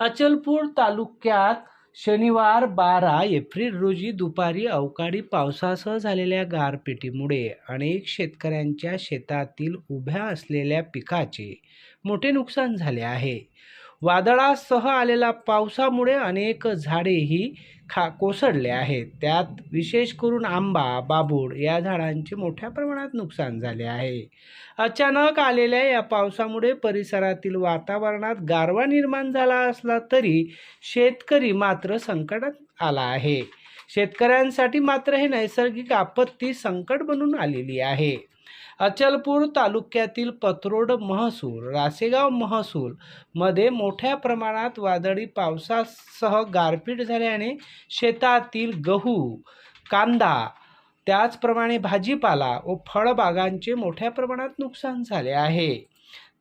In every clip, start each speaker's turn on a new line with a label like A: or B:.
A: अचलपूर तालुक्यात शनिवार बारा एप्रिल रोजी दुपारी अवकाळी पावसासह झालेल्या गारपिटीमुळे अनेक शेतकऱ्यांच्या शेतातील उभ्या असलेल्या पिकाचे मोठे नुकसान झाले आहे. वादळासह आलेल्या पावसामुळे अनेक झाडेही खा कोसळले आहेत. त्यात विशेष करून आंबा बाबूड या झाडांचे मोठ्या प्रमाणात नुकसान झाले आहे. अचानक आलेल्या या पावसामुळे परिसरातील वातावरणात गारवा निर्माण झाला असला तरी शेतकरी मात्र संकटात आला आहे. शेतकऱ्यांसाठी मात्र हे नैसर्गिक आपत्ती संकट बनून आलेली आहे. अचलपूर तालुक्यातील पत्रोड महसूल रासेगाव महसूल मध्ये मोठ्या प्रमाणात वादळी पावसासह गारपीट झाल्याने शेतातील गहू कांदा त्याचप्रमाणे भाजीपाला व फळबागांचे मोठ्या प्रमाणात नुकसान झाले आहे.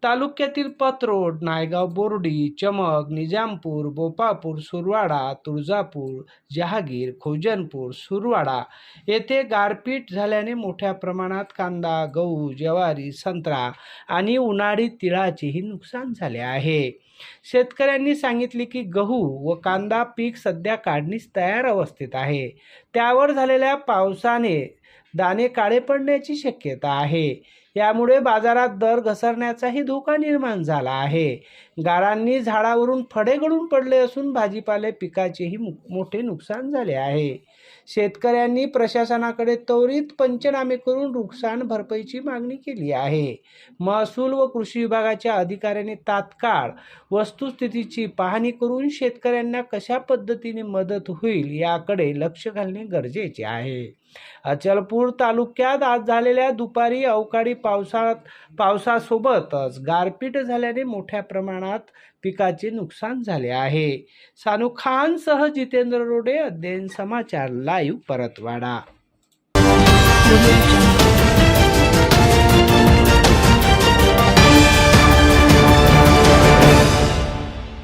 A: तालुक्यातील पत्रोड नायगाव बोर्डी चमक निजामपूर बोपापूर सुरवाडा तुळजापूर जहागीर खोजनपूर सुरवाडा येथे गारपीट झाल्याने मोठ्या प्रमाणात कांदा गहू ज्वारी संत्रा आणि उन्हाळी तिळाचेही नुकसान झाले आहे. शेतकऱ्यांनी सांगितले की गहू व कांदा पीक सध्या काढणीस तयार अवस्थेत आहे. त्यावर झालेल्या पावसाने दाणे काळे पडण्याची शक्यता आहे. यामुळे बाजारात दर घसरण्याचाही धोका निर्माण झाला आहे. गारांनी झाडावरून फडे गळून पडले असून भाजीपाले पिकाचेही मोठे नुकसान झाले आहे. शेतकऱ्यांनी प्रशासनाकडे त्वरित पंचनामे करून नुकसान भरपाईची मागणी केली आहे. महसूल व कृषी विभागाच्या अधिकाऱ्यांनी तात्काळ वस्तुस्थितीची पाहणी करून शेतकऱ्यांना कशा पद्धतीने मदत होईल याकडे लक्ष घालणे गरजेचे आहे. अचलपूर तालुक्यात आज झालेल्या दुपारी अवकाळी पावसात पावसासोबतच गारपीट झाल्याने मोठ्या प्रमाणात पिकाचे नुकसान झाले आहे. सानू खानसह जितेंद्र रोडे अध्ययन समाचार लाईव्ह परतवाडा.